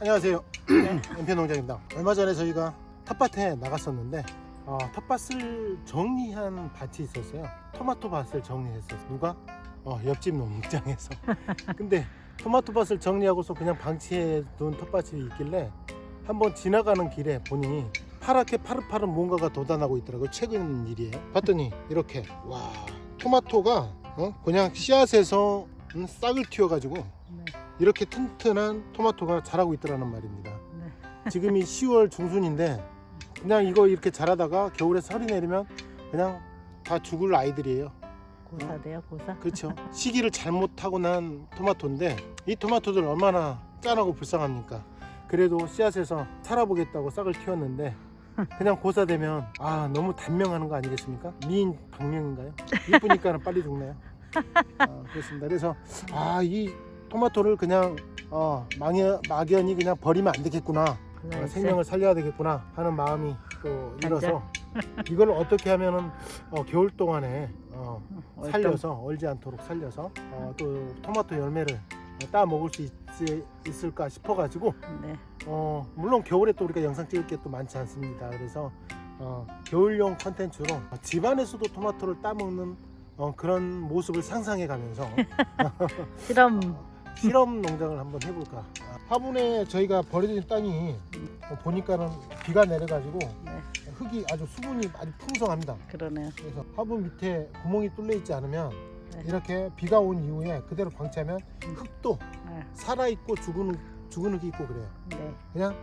안녕하세요. 연편 농장입니다. 얼마 전에 저희가 텃밭에 나갔었는데 어, 텃밭을 정리한 밭이 있었어요. 토마토 밭을 정리했었어요. 누가? 어, 옆집 농장에서. 근데 토마토 밭을 정리하고서 그냥 방치해 둔 텃밭이 있길래 한번 지나가는 길에 보니 파랗게 파릇파릇 뭔가가 돋아나고 있더라고요. 최근 일이에요. 봤더니 이렇게 와 토마토가 어? 그냥 씨앗에서 음, 싹을 틔워가지고 네. 이렇게 튼튼한 토마토가 자라고 있더라는 말입니다. 네. 지금이 10월 중순인데 그냥 이거 이렇게 자라다가 겨울에 설이 내리면 그냥 다 죽을 아이들이에요. 고사돼요 고사. 그렇죠. 시기를 잘못하고 난 토마토인데 이 토마토들 얼마나 짠하고 불쌍합니까? 그래도 씨앗에서 살아보겠다고 싹을 틔웠는데 그냥 고사되면 아 너무 단명하는 거 아니겠습니까? 미인 박명인가요? 이쁘니까는 빨리 죽네요. 아, 그렇습니다. 그래서 아이 토마토를 그냥 어, 막연, 막연히 그냥 버리면 안 되겠구나. 어, 생명을 살려야 되겠구나 하는 마음이 또 일어서 이걸 어떻게 하면은 어, 겨울 동안에 어, 얼떨- 살려서 얼지 않도록 살려서 어, 또 토마토 열매를 어, 따 먹을 수 있, 있을까 싶어 가지고 네. 어, 물론 겨울에 또 우리가 영상 찍을 게 또 많지 않습니다. 그래서 어, 겨울용 컨텐츠로 집안에서도 토마토를 따 먹는 어, 그런 모습을 상상해 가면서 실험. 실험 농장을 한번 해볼까. 아, 화분에 저희가 버려진 땅이 어, 보니까는 비가 내려가지고 네. 흙이 아주 수분이 아주 풍성합니다. 그러네요. 그래서 화분 밑에 구멍이 뚫려 있지 않으면 네. 이렇게 비가 온 이후에 그대로 방치하면 흙도 네. 살아 있고 죽은 흙, 죽은 흙이 있고 그래요. 네. 그냥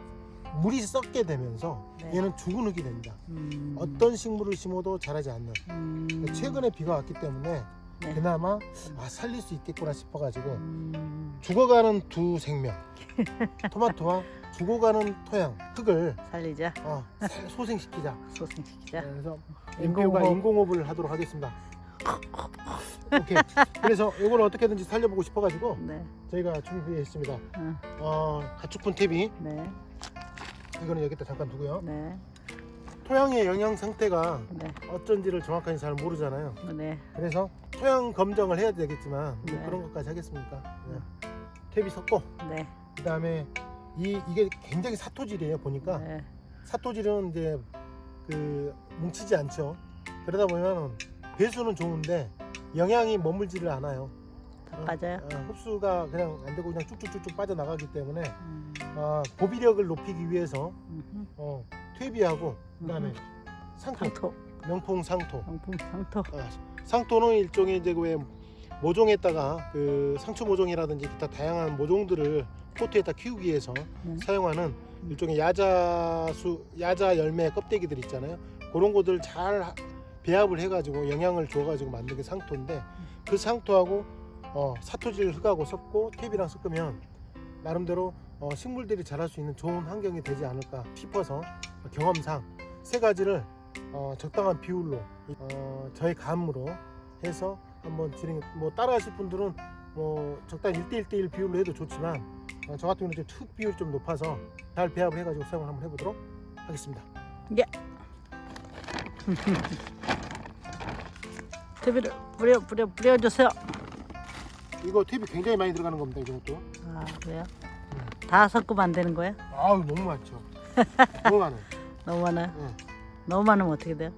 물이 썩게 되면서 네. 얘는 죽은 흙이 됩니다. 음. 어떤 식물을 심어도 자라지 않는. 음. 최근에 비가 왔기 때문에 네. 그나마 아, 살릴 수 있겠구나 싶어가지고 음. 죽어가는 두 생명 토마토와 죽어가는 토양 흙을 살리자. 어, 살- 소생시키자. 소생시키자. 그래서 인공호흡. 인공호흡. 인공호흡을 하도록 하겠습니다. 오케이. 그래서 이걸 어떻게든지 살려보고 싶어가지고 네. 저희가 준비했습니다. 응. 어, 가축분 탭이 네. 이거는 여기다 잠깐 두고요. 네. 토양의 영양 상태가 네. 어쩐지를 정확하게 잘 모르잖아요. 네. 그래서 토양 검정을 해야 되겠지만 뭐 네. 그런 것까지 하겠습니까? 네. 탭이 섞고 네. 그다음에 이 이게 굉장히 사토질이에요 보니까 네. 사토질은 이제 그 뭉치지 않죠. 그러다 보면 배수는 좋은데 영양이 머물지를 않아요. 다 빠져요. 어, 흡수가 그냥 안 되고 그냥 쭉쭉쭉쭉 빠져나가기 때문에 음. 어, 보비력을 높이기 위해서 음흠. 어, 퇴비하고 그다음에 음흠. 상토, 상토. 명품 상토. 명품 상토. 어, 상토는 일종의 이제 왜 모종에다가 그 상추 모종이라든지 기타 다양한 모종들을 포트에다 키우기 위해서 네. 사용하는 일종의 야자수 야자 열매 껍데기들 있잖아요. 그런 것들 잘 하- 배합을 해가지고 영양을 줘가지고 만든 게 상토인데 그 상토하고 어, 사토질 흙하고 섞고 탭이랑 섞으면 나름대로 어, 식물들이 자랄 수 있는 좋은 환경이 되지 않을까 싶어서 경험상 세 가지를 어, 적당한 비율로 어, 저의 감으로 해서 한번 진행 뭐 따라하실 분들은 뭐 적당히 1대1대1 비율로 해도 좋지만 어, 저 같은 경우는 좀흙 비율이 좀 높아서 잘 배합을 해가지고 사용을 한번 해보도록 하겠습니다. TV를 뿌려 뿌려 뿌려 주세요. 이거 탭이 굉장히 많이 들어가는 겁니다. 이것도. 아 그래요? 다 섞으면 안 되는 거예요? 아우 너무 많죠. 너무 많아요. 너무 많아요. 예. 너무 많으면 어떻게 돼요?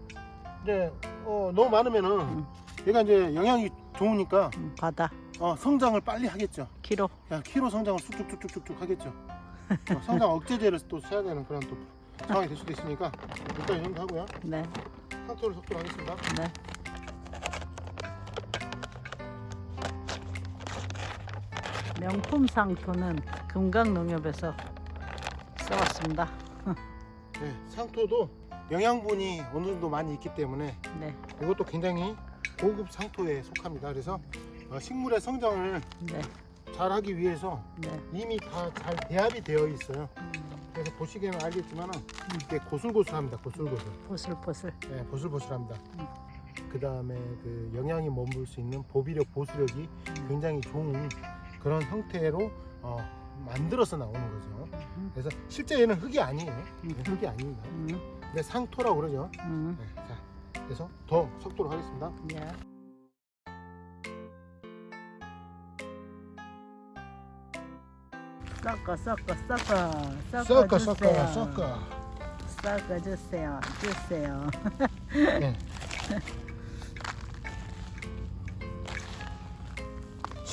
근데 어, 너무 많으면은 음. 얘가 이제 영양이 좋으니까 음, 과다. 어, 성장을 빨리 하겠죠. 키로. 야, 키로 성장을 쑥쑥쑥쑥쑥 하겠죠. 어, 성장 억제제를 또 써야 되는 그런 또 상황이 될 수도 있으니까 일단 이 정도 하고요. 네. 상토를 섞도록 하겠습니다. 네. 명품 상토는 금강농협에서 써왔습니다. 네, 상토도 영양분이 어느 정도 많이 있기 때문에 네. 이것도 굉장히 고급 상토에 속합니다. 그래서 어, 식물의 성장을 네. 잘 하기 위해서 네. 이미 다 잘 배합이 되어 있어요. 음, 그래서 보시기에는 알겠지만은 이게 고슬고슬합니다. 고슬고슬. 보슬보슬. 네, 보슬보슬합니다. 음. 그 다음에 그 영양이 머물 수 있는 보비력, 보수력이 음, 굉장히 좋은 그런 형태로 어, 만들어서 나오는 거죠. 음, 그래서 실제 얘는 흙이 아니에요. 음. 흙이 아닙니다. 음, 근데 상토라고 그러죠. 음. 네, 자, 그래서 더 섞도록 하겠습니다. 예. 섞어 섞어 섞어 섞어 섞어. 섞어 섞어. 섞어 주세요. 주세요. 네.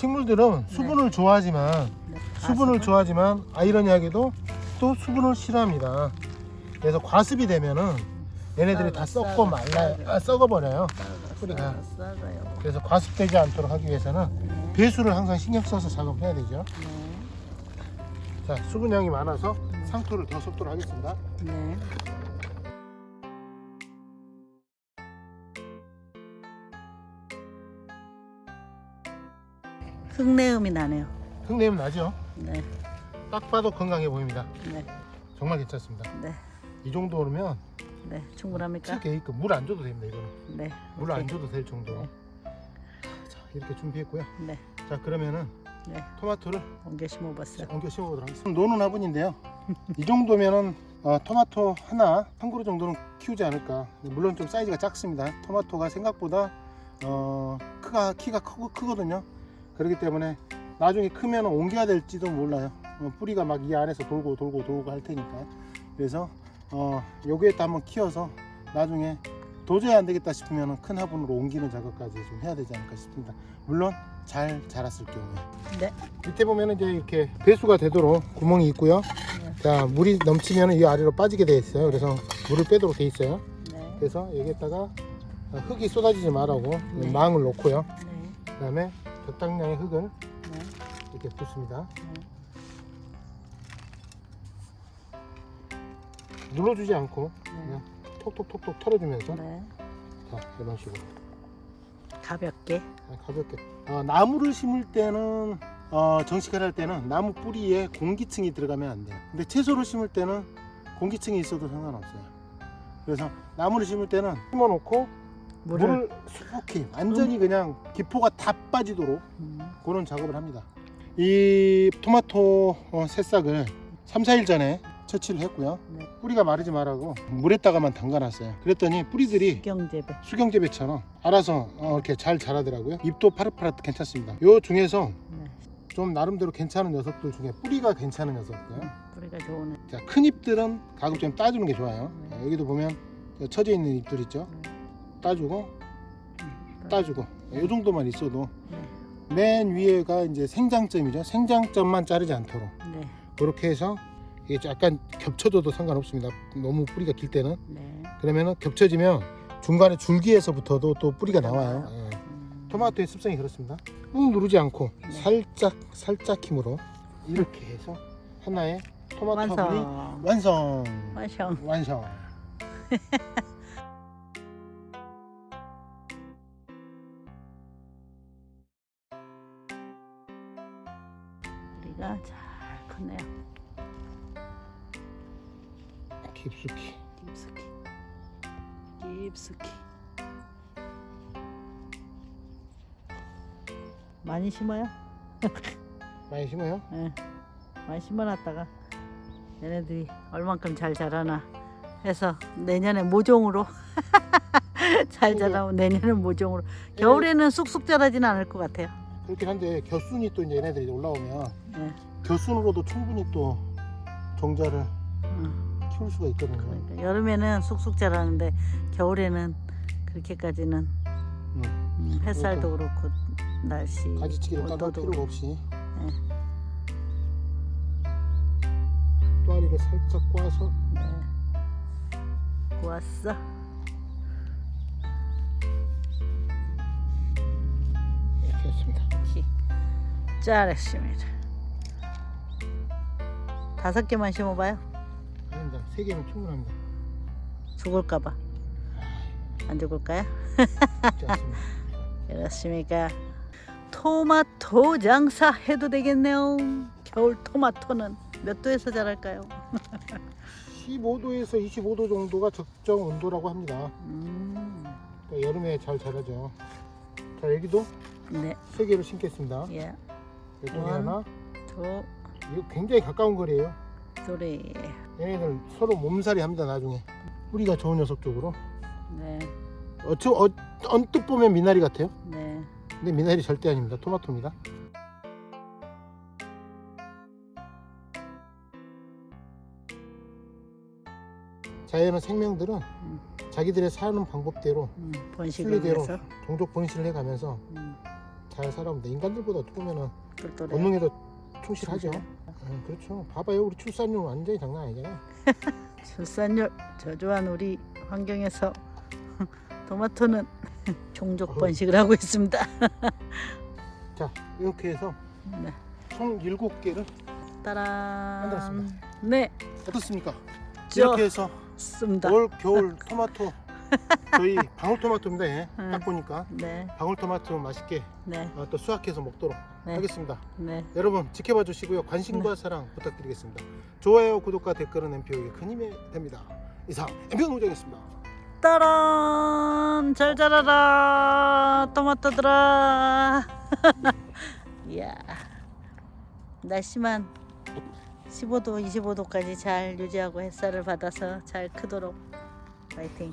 식물들은 수분을 좋아하지만 네. 수분을 가슴을- 좋아하지만 아이러니하게도 또 수분을 싫어합니다. 그래서 과습이 되면은 얘네들이 다 썩고. 썩어. 아, 썩어버려요. 뿌리가. 섞어요. 그래서 과습되지 않도록 하기 위해서는 네. 배수를 항상 신경 써서 작업을 해야 되죠. 네. 자, 수분량이 많아서 상토를 더 섞도록 하겠습니다. 네. 흙내음이 나네요. 흙내음 나죠? 네, 딱 봐도 건강해 보입니다. 네, 정말 괜찮습니다. 네, 이 정도면 네. 충분합니까? 칠게이크 물안 줘도 됩니다. 이거는 네. 물 안. 줘도 될 정도로. 네. 자, 이렇게 준비했고요. 네, 자, 그러면은 네. 토마토를 옮겨 심어봤어요. 옮겨 심어보도록 하겠습니다. 노는 화분인데요. 이 정도면은 어, 토마토 하나 한 그루 정도는 키우지 않을까. 물론 좀 사이즈가 작습니다. 토마토가 생각보다 어, 크가 키가 크고 크거든요. 그렇기 때문에 나중에 크면 옮겨야 될지도 몰라요. 어, 뿌리가 막 이 안에서 돌고 돌고 돌고 할 테니까. 그래서 어, 여기에다 한번 키워서 나중에 도저히 안 되겠다 싶으면 큰 화분으로 옮기는 작업까지 좀 해야 되지 않을까 싶습니다. 물론 잘 자랐을 경우에. 네, 밑에 보면은 이제 이렇게 배수가 되도록 구멍이 있고요. 네, 자 물이 넘치면 이 아래로 빠지게 되어 있어요. 그래서 물을 빼도록 되어 있어요. 네, 그래서 여기에다가 흙이 쏟아지지 말라고 네. 망을 놓고요. 네, 그다음에 적당량의 흙을 네, 이렇게 붓습니다. 네. 눌러주지 않고 네. 그냥 톡톡톡톡 털어주면서 네. 자 이런 식으로 가볍게. 아, 가볍게. 어, 나무를 심을 때는 어, 정식을 할 때는 나무 뿌리에 공기층이 들어가면 안 돼요. 근데 채소를 심을 때는 공기층이 있어도 상관없어요. 그래서 나무를 심을 때는 심어놓고 물을. 물을 수북히 완전히 그냥 기포가 다 빠지도록 음, 그런 작업을 합니다. 이 토마토 어, 새싹을 3, 4일 전에 처치를 했고요. 네. 뿌리가 마르지 말라고 물에다가만 담가놨어요. 그랬더니 뿌리들이 경재배. 수경재배처럼 알아서 어, 이렇게 잘 자라더라고요. 잎도 파릇파릇 괜찮습니다. 요 중에서 네. 좀 나름대로 괜찮은 녀석들 중에 뿌리가 괜찮은 녀석들. 뿌리가 좋은. 자, 큰 잎들은 가급적 따주는 게 좋아요. 자, 여기도 보면 저 처져 있는 잎들 있죠. 따주고 음, 따주고 요 정도만 있어도 네, 맨 위에가 이제 생장점이죠. 생장점만 자르지 않도록 네, 그렇게 해서 이게 약간 겹쳐져도 상관없습니다. 너무 뿌리가 길 때는 네. 그러면은 겹쳐지면 중간에 줄기에서부터도 또 뿌리가 나와요. 예. 음, 토마토의 습성이 그렇습니다. 꾹 누르지 않고 네. 살짝 살짝 힘으로 이렇게 해서 하나의 토마토 완성. 완성 완성. 완성. 우리가 잘 컸네요. 깊숙이 깊숙이. 깊숙이. 많이 심어요? 많이 심어요. 예. 많이 심어놨다가 얘네들이 얼만큼 잘 자라나 해서 내년에 모종으로 잘 자라면 내년에 모종으로 겨울에는 쑥쑥 자라지는 않을 것 같아요. 그렇긴 한데 겨순이 또 이제 얘네들이 올라오면 예. 겨순으로도 충분히 또 종자를 음. 키울 수가 있거든요. 그러니까 여름에는 쑥쑥 자라는데 겨울에는 그렇게까지는 음. 음, 햇살도 그렇고 날씨 가지치기를 온도도 필요가 없이 네. 또아리를 살짝 꽈서 네. 왔어. 했습니다. 키. 잘했습니다. 다섯 개만 심어봐요. 아닙니다. 세 개면 충분합니다. 죽을까봐. 안 죽을까요? 쉽지 않습니다. 그렇습니까? 토마토 장사 해도 되겠네요. 겨울 토마토는 몇 도에서 자랄까요? 15도에서 25도 정도가 적정 온도라고 합니다. 음, 그러니까 여름에 잘 자라죠. 자 여기도 네. 세 개를 신겠습니다. 예. 네, 여기 원. 하나. 두, 이거 굉장히 가까운 거리예요. 둘이. 얘네들 서로 몸살이 합니다 나중에. 뿌리가 좋은 녀석 쪽으로. 네. 어찌 어, 언뜻 보면 미나리 같아요. 네. 근데 미나리 절대 아닙니다. 토마토입니다. 자연의 생명들은 음. 자기들의 사는 방법대로 음, 번식을 순리대로 해서. 종족 번식을 해가면서 음. 잘 살아옵니다. 인간들보다 어떻게 보면은 똘똘해. 본능에도 충실하죠. 음, 그렇죠. 봐봐요, 우리 출산율 완전히 장난 아니잖아요. 출산율 저조한 우리 환경에서 토마토는 종족. 번식을 하고 있습니다. 자, 이렇게 해서 네. 총 7개를 따란. 만들었습니다. 네, 어떻습니까? 이렇게 해서 좋습니다. 올 겨울 토마토 저희 방울토마토입니다. 예. 음. 딱 보니까 네, 방울토마토 맛있게 네, 어, 또 수확해서 먹도록 네. 하겠습니다. 네. 여러분 지켜봐 주시고요. 관심과 사랑 부탁드리겠습니다. 좋아요, 구독과 댓글은 엠피오에게 큰 힘이 됩니다. 이상 엠피오 농장이었습니다. 따란 잘 자라라 토마토들아. 이야 날씨만 15도, 25도까지 잘 유지하고 햇살을 받아서 잘 크도록 파이팅.